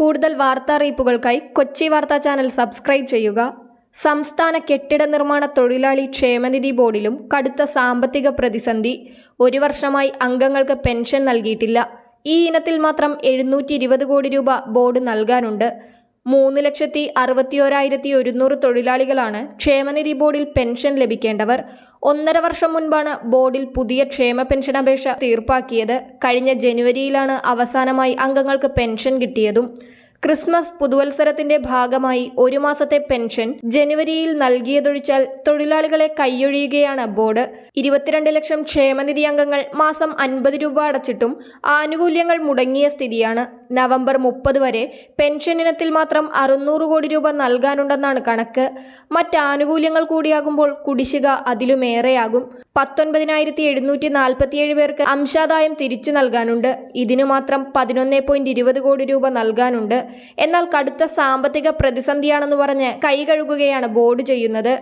കൂടുതൽ വാർത്താ അറിയിപ്പുകൾക്കായി കൊച്ചി വാർത്താ ചാനൽ സബ്സ്ക്രൈബ് ചെയ്യുക. സംസ്ഥാന കെട്ടിട നിർമ്മാണ തൊഴിലാളി ക്ഷേമനിധി ബോർഡിലും കടുത്ത സാമ്പത്തിക പ്രതിസന്ധി. ഒരു വർഷമായി അംഗങ്ങൾക്ക് പെൻഷൻ നൽകിയിട്ടില്ല. ഈ ഇനത്തിൽ മാത്രം എഴുന്നൂറ്റി കോടി രൂപ ബോർഡ് നൽകാനുണ്ട്. മൂന്ന് ലക്ഷത്തി അറുപത്തിയോരായിരത്തി ഒരുന്നൂറ് തൊഴിലാളികളാണ് ക്ഷേമനിധി ബോർഡിൽ പെൻഷൻ ലഭിക്കേണ്ടവർ. ഒന്നര വർഷം മുൻപാണ് ബോർഡിൽ പുതിയ ക്ഷേമ പെൻഷൻ അപേക്ഷ തീർപ്പാക്കിയത്. കഴിഞ്ഞ ജനുവരിയിലാണ് അവസാനമായി അംഗങ്ങൾക്ക് പെൻഷൻ കിട്ടിയതും. ക്രിസ്മസ് പുതുവത്സരത്തിന്റെ ഭാഗമായി ഒരു മാസത്തെ പെൻഷൻ ജനുവരിയിൽ നൽകിയതൊഴിച്ചാൽ തൊഴിലാളികളെ കൈയൊഴിയുകയാണ് ബോർഡ്. ഇരുപത്തിരണ്ട് ലക്ഷം ക്ഷേമനിധി അംഗങ്ങൾ മാസം അൻപത് രൂപ അടച്ചിട്ടും ആനുകൂല്യങ്ങൾ മുടങ്ങിയ സ്ഥിതിയാണ്. നവംബർ മുപ്പത് വരെ പെൻഷൻ ഇനത്തിൽ മാത്രം അറുന്നൂറ് കോടി രൂപ നൽകാനുണ്ടെന്നാണ് കണക്ക്. മറ്റ് ആനുകൂല്യങ്ങൾ കൂടിയാകുമ്പോൾ കുടിശ്ശിക അതിലുമേറെയാകും. പത്തൊൻപതിനായിരത്തി എഴുന്നൂറ്റി നാൽപ്പത്തിയേഴ് പേർക്ക് അംശാദായം തിരിച്ചു നൽകാനുണ്ട്. ഇതിനു മാത്രം പതിനൊന്ന് പോയിന്റ് ഇരുപത് കോടി രൂപ നൽകാനുണ്ട്. എന്നാൽ കടുത്ത സാമ്പത്തിക പ്രതിസന്ധിയാണെന്ന് പറഞ്ഞ് കൈകഴുകുകയാണ് ബോർഡ് ചെയ്യുന്നത്.